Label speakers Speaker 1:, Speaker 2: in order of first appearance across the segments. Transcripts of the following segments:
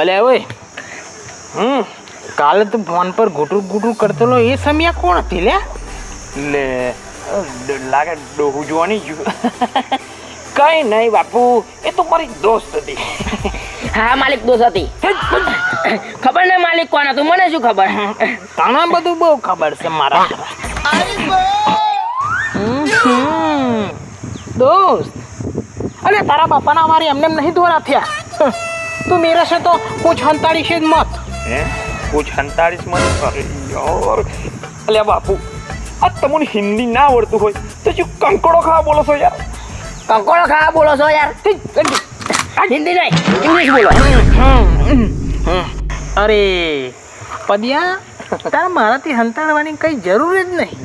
Speaker 1: અલે ઓય. હમ કાલે તું ફોન પર ઘૂટું ઘૂટું કરતો લો એ સમિયા કોણ હતી લે? લે લાગે ડોહું જોવાની જ. કઈ નહીં બાપુ એ તો મારી દોસ્ત હતી.
Speaker 2: હા માલિક દોસ્ત હતી. ખબર ને માલિક કોણ હતું? મને શું ખબર?
Speaker 1: તને બધું બહુ ખબર છે મારા. દોસ્ત. અરે તારા બાપાના અમારી એમને નહીં દોરા થયા. તું मेरे છે તો કુછ હંતાળી છે જ મત.
Speaker 3: હે? કુછ હંતાળીસ મત? અરે યાર. અલ્યા બાપુ આ તમને હિન્દી ના આવડતું હોય તો શું કંકડો ખાવા બોલો છો યાર?
Speaker 2: કંકોડો ખાવા બોલો છો યાર? હિન્દી નહીં ઇંગ્લિશ બોલો.
Speaker 1: અરે પદિયા તારા મારાથી હંતાડવાની કઈ જરૂર જ નહીં.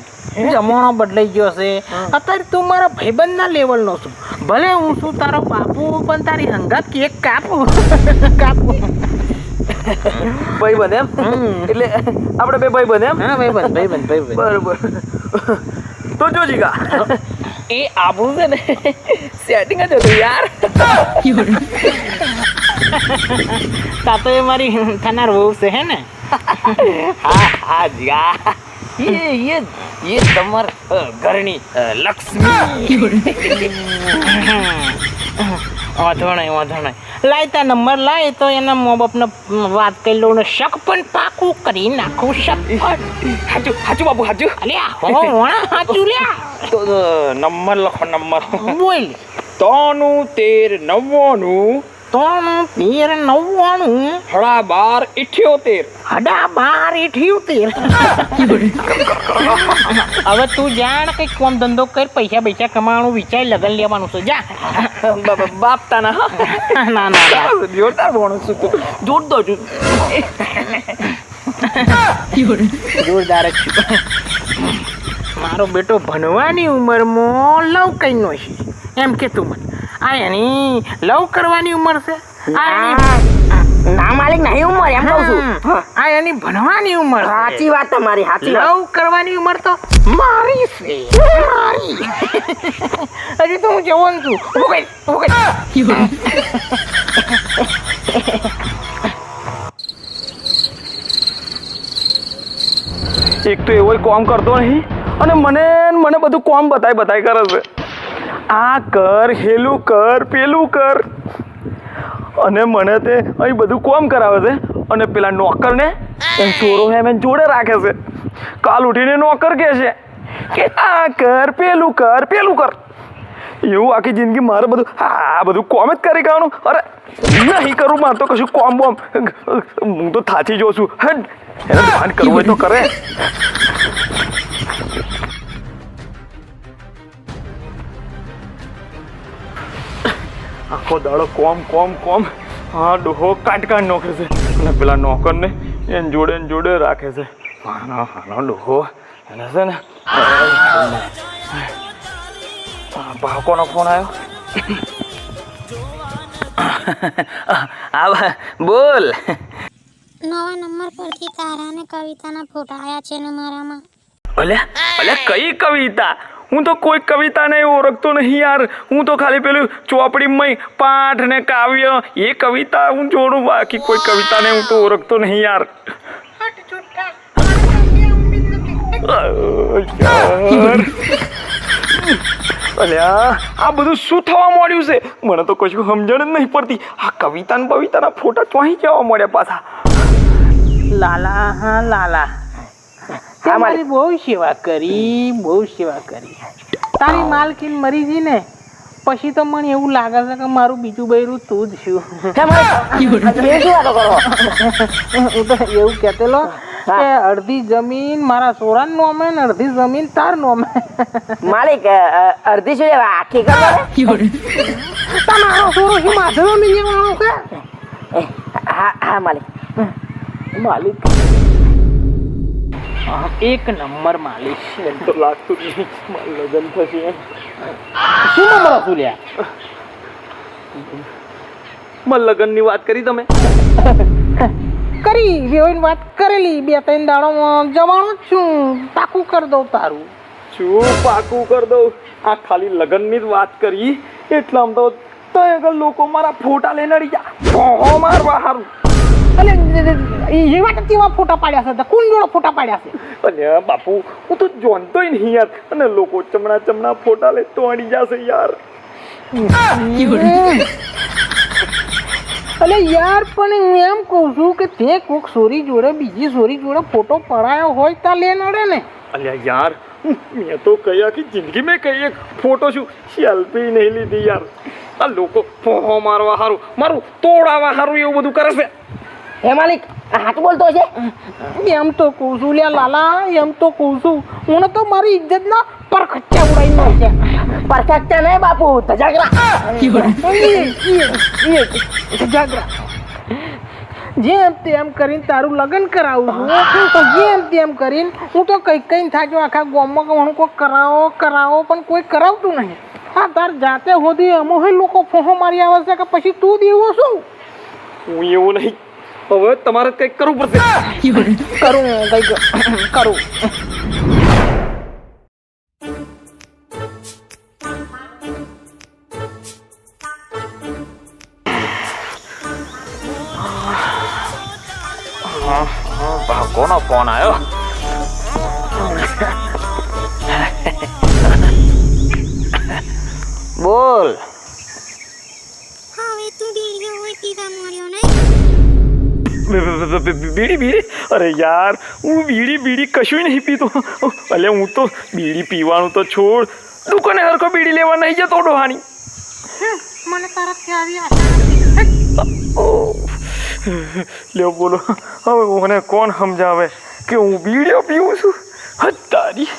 Speaker 1: જમાનો બદલાઈ ગયો છે. અત્યારે તું મારા ભાઈબંધના લેવલનો છું. ભલે હું છું તારો બાપુ પણ તારી હંગાત કેક કાપું. કાપું.
Speaker 3: ભાઈ બને એમ એટલે આપણે બે ભાઈ એમ?
Speaker 1: હા ભાઈબંધ ભાઈબંધ ભાઈબંધ.
Speaker 3: બરોબર. તો જો જીગા.
Speaker 2: એ આપણું છે ને સેટિંગ જ હતું યાર.
Speaker 1: તા તો એ મારી થનાર વહુ છે હે ને?
Speaker 3: હા હા જીગા. એ એ એ તમાર ઘરની લક્ષ્મી.
Speaker 1: વાંધો નહીં વાંધો નહીં લાય તા નંબર લાય તો એના મો બાપને વાત કરી લઉં ને શક પણ પાકું કરી નાખું શક
Speaker 3: હાજુ હાજુ બાબુ હાજુ
Speaker 1: અલ્યા હો વણા હાજુ લ્યા
Speaker 3: તો નંબર લખો નંબર.
Speaker 1: બોલ.
Speaker 3: તોનું તેર નવ્વાણું
Speaker 1: ત્રણ તેર નવ્વાણું.
Speaker 3: હડા બાર ઇઠ્યોતેર.
Speaker 1: હડા બાર ઇઠ્યોતેર. હવે તું જાણ કઈ કોમ ધંધો કર પૈસા પૈસા કમાવાનું વિચાર લગન લેવાનું છે. જા.
Speaker 3: બાપતા
Speaker 1: ના ના ના
Speaker 3: જોરદાર ભણું છું તું? જોરદાર છું.
Speaker 1: જોરદાર જ છું. મારો બેટો ભણવાની ઉંમરમાં લવ કઈ નો છે એમ કે તું મને. આ એની લવ કરવાની ઉંમર છે. આ એની
Speaker 2: ના માલિક નહીં ઉંમર એમ કહું છું.
Speaker 1: આ એની ભણવાની ઉંમર
Speaker 2: સાચી વાત તમારી સાચી
Speaker 1: લવ કરવાની ઉંમર તો મારી છે. મારી. હજી તો હું જવાન છું ઊભું કર.
Speaker 3: એક તો એવો કોમ કરતો નહીં. અને મને મને બધું કોમ બતાય બતાય કરે છે. આ કર, હેલું કર, પેલું કર. અને મને તે અહીં બધું કોમ કરાવે છે અને પેલા નોકરને એમ ચોરો એમ એમ જોડે રાખે છે. કાલ ઉઠીને નોકર કહે છે કે આ કર, પેલું કર પેલું કર. એવું આખી જિંદગી મારે બધું આ બધું કોમ જ કરી કાઢવાનું. અરે, નહીં કરું, મારે તો કશું કોમ બોમ. હું તો થાચી જોઉં છું. હે એને ભાન કરવું હોય તો કરે. આખો દાડો કોમ કોમ કોમ. હા ડોહો કાટ કાટ નોખે છે. અને પેલા નોકરને એને જોડે ને જોડે રાખે છે. હાનો હાનો ડોહો. એને છે ને આ બાળકોનો ફોન આવ્યો બોલ.
Speaker 4: નવા નંબર પરથી તારા ને કવિતાના ફોટા આયા છે ને મારામાં.
Speaker 3: અલે અલે કઈ કવિતા? હું તો કોઈ કવિતાને ઓળખતો નહીં યાર. હું તો ખાલી પેલું ચોપડીમય પાઠ ને કાવ્ય એ કવિતા હું જોડું. બાકી કોઈ કવિતાને હું તો ઓળખતો નહીં યાર. અલ્યા આ બધું શું થવા માંડ્યું છે? મને તો કશું સમજણ જ નહીં પડતી. આ કવિતા ને બવિતાના ફોટા ચોહી જવા મળ્યા પાછા?
Speaker 1: લાલા, હા, લાલા. તે મારી બહુ સેવા કરી બહુ સેવા કરી. તારી માલકીન મરી ગઈ ને પછી તો મને એવું લાગે છે કે મારું બીજું બૈરું તું જ છું. એવું કહેતેલો કે અડધી જમીન મારા સોરાન નોમે ને અડધી જમીન તાર નોમે.
Speaker 2: માલિક અડધી છે? આખી ખબર
Speaker 1: તમારો સોરો શું માધવ મિલિયન વાળો કે?
Speaker 2: હા હા માલિક.
Speaker 1: માલિક. એક નંબર માલિક છે.
Speaker 3: તો લાગતું જ નહીં મારું લગ્ન થશે એમ.
Speaker 1: શું નંબર હતું લ્યા
Speaker 3: મારા લગ્નની વાત કરી તમે?
Speaker 1: કરી વેવાઈની વાત કરેલી બે ત્રણ દાડામાં જવાનું જ છું. પાકું કરી દઉં તારું.
Speaker 3: શું પાકું કરી દઉં? આ ખાલી લગ્નની જ વાત કરી. એટલામાં તો તો આગળ લોકો મારા ફોટા લઈને અડી જા ભોં મારવા હારું
Speaker 1: કેવા ફોટા પાડ્યા છે કોણ જોડે ફોટા પાડ્યા છે?
Speaker 3: અલ્યા બાપુ હું તો જોનતો નહીં યાર. અને લોકો ચમણા ચમણા ફોટા લે તો અડી જશે યાર.
Speaker 1: અલે યાર પણ હું એમ કહું છું કે તે કોક સોરી જોડે બીજી સોરી જોડે ફોટો પડાયો હોય તા લે નડે ને.
Speaker 3: અલ્યા યાર મેં તો કઈ આખી જિંદગી મેં કઈ એક ફોટો છું સેલ્ફી નહીં લીધી યાર. આ લોકો ફોહો મારવા હારું મારું તોડાવા હારું એવું બધું કરે છે.
Speaker 2: હે માલિક આ હાથ બોલતો છે
Speaker 1: એમ તો કહું છું લે લાલા એમ તો કહું છું. હું તો મારી ઇજ્જતના પરખચ્ચા ઉડાઈ નો
Speaker 2: છે. પરખચ્ચા નહીં બાપુ તજાગરા
Speaker 1: જાગરા જેમ તેમ કરીને તારું લગ્ન કરાવું છું. જેમ તેમ કરીને હું તો કંઈક કંઈ થાક્યો આખા ગામમાં હું કોઈ કરાવો કરાવો પણ કોઈ કરાવતું નહીં. હા તાર જાતે હોધી અમો હે લોકો ફોહો મારી આવે છે કે પછી તું દેવો શું?
Speaker 3: હું એવું નહીં હવે તમારે કંઈક કરવું પડશે.
Speaker 1: કરું કંઈક કરું.
Speaker 3: કોનો ફોન આવ્યો બીડી બીડી. અરે યાર હું બીડી બીડી કશું નહીં પીતો. અલે હું તો બીડી પીવાનું તો છોડ. દુકાને હરખો બીડી લેવા નહીં જતો ડોહાની.
Speaker 1: મને તારાથી આવી
Speaker 3: લ્યો બોલો. હવે મને કોણ સમજાવે કે હું બીડીઓ પીવું છું? હત્તારી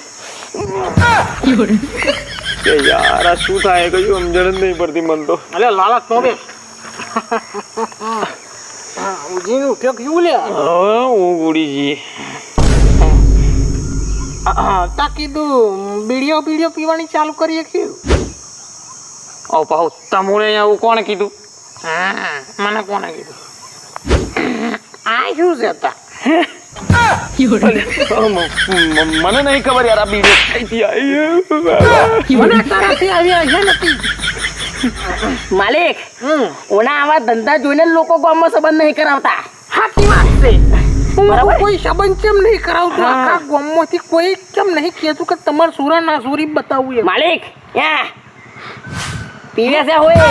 Speaker 3: કે યાર આ શું થાય? કયું સમજણ જ નહીં પડતી મન તો.
Speaker 1: અલે લાલા તો બે ઉજીને લે?
Speaker 3: હવે હું ગુડીજી
Speaker 1: તા કીધું બીડીઓ બીડીઓ પીવાની ચાલુ કરીએ કીધું
Speaker 3: ઓ પાહુ તમુને આવું કોણે કીધું?
Speaker 1: હા મને કોણે કીધું? આ શું છે તા?
Speaker 3: મને નહીં ખબર યાર આ બીડીઓ ખાઈ આવી
Speaker 1: મને તારાથી આવી આવ્યા નથી.
Speaker 2: માલિક ઓના આવા ધંધા જોઈને લોકો ગામમાં સંબંધ નહીં કરાવતા.
Speaker 1: સાચી વાત છે.
Speaker 2: બરાબર.
Speaker 1: કોઈ સંબંધ કેમ નહીં કરાવતું? આખા ગામમાંથી કોઈ કેમ નહીં કહેતું કે તમારે સુરા ના સુરી બતાવવું એ
Speaker 2: માલિક યા પીવે છે હોય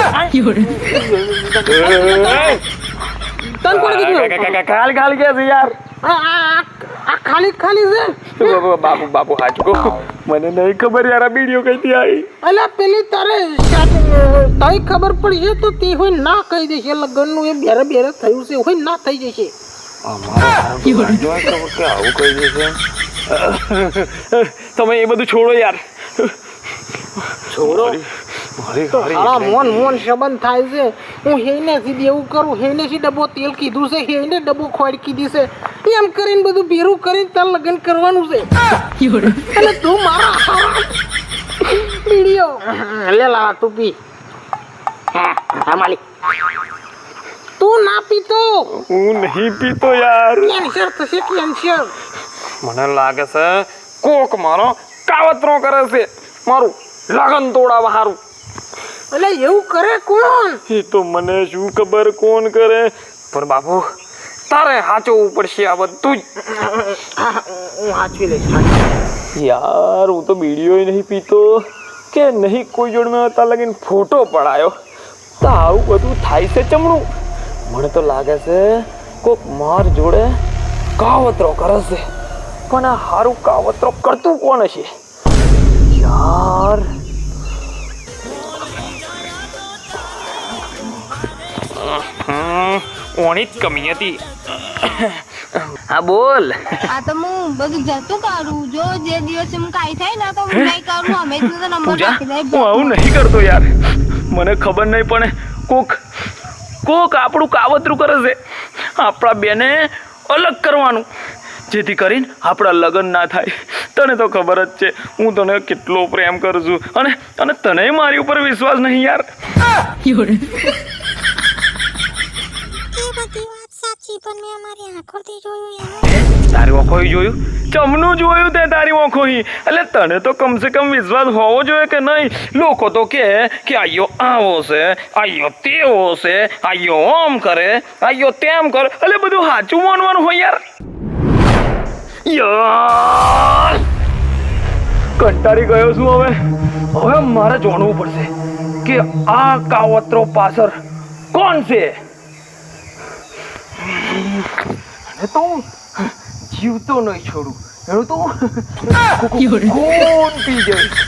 Speaker 1: તન કોણે કીધું?
Speaker 3: કાલ કાલ કે છે યાર?
Speaker 1: આ ખાલી ખાલી છે?
Speaker 3: બાપુ બાપુ હાચકો. મને નહીં ખબર યાર આ વીડિયો કઈથી આવી?
Speaker 1: અલા પેલી તારે તઈ ખબર પડી છે તો તે હોય ના કહી દેશે. લગ્નનું એ બેરે બેરે થયું છે હોય ના થઈ જશે.
Speaker 3: તમે એ બધું છોડો યાર.
Speaker 1: છોડો.
Speaker 3: મારી
Speaker 1: મોન મોન સંબંધ થાય છે. હું હેને સીધી એવું કરું હેને સી ડબ્બો તેલ કીધું છે હેને ડબ્બો ખોડ કીધી છે. એમ કરીને બધું ભેરું કરીને તાર લગ્ન કરવાનું છે. અને તું મારા વિડિયો લે લાવા તું પી.
Speaker 2: હા હા માલિક.
Speaker 1: તું ના પીતો.
Speaker 3: હું નહીં પીતો યાર.
Speaker 1: કેન્સર થશે કેન્સર
Speaker 3: મને લાગે છે કોક મારો કાવતરો કરે છે. મારું લગન તોડાવા હારું
Speaker 1: એટલે એવું કરે કોણ?
Speaker 3: એ તો મને શું ખબર કોણ કરે? પણ બાપુ તારે સાચવવું પડશે આ બધું
Speaker 1: જ. હું હાચવી લઈશ
Speaker 3: યાર હું તો બીડીઓ નહીં પીતો. કે નહીં કોઈ જોડ મેં હતા લગીને ફોટો પડાયો. તો આવું બધું થાય છે ચમડું મને તો લાગે છે કોક માર જોડે કાવતરો કરે છે. પણ આ હારું કાવતરો કરતું કોણ હશે? યાર ઓણી જ કમી હતી. હા બોલ.
Speaker 5: આ તો હું બધું જતું કરું. જો જે દિવસે હું કાઈ થાય ને તો હું નહીં કરું. અમે જ તો નંબર રાખી
Speaker 3: હું આવું નહીં કરતો યાર. મને ખબર નહીં પણ કોક કોક આપણું કાવતરું કરે છે. આપણા બેને અલગ કરવાનું. જેથી કરીને આપણા લગ્ન ના થાય. તને તો ખબર જ છે હું તને કેટલો પ્રેમ કરું છું. અને અને તને મારી ઉપર વિશ્વાસ નહીં યાર
Speaker 4: એ બધી પણ મેં અમારી આંખોથી જોયું એનું
Speaker 3: તારી ઓખોઈ જોયું? ચમનું જોયું તે તારી ઓખોઈ એટલે તને તો કમસે કમ વિશ્વાસ હોવો જોઈએ કે નહીં? લોકો તો કે કે આયો આવો છે આયો તેવો છે આયો આમ કરે આયો તેમ કરે. એટલે બધું સાચું માનવાનું હોય યાર. યાર! કંટાળી ગયો છું હવે. હવે મારે જાણવું પડશે કે આ કાવતરો પાછળ કોણ છે?
Speaker 1: એ તો હું જીવતો નહીં છોડું. એનું તો કોણ પી જઈશ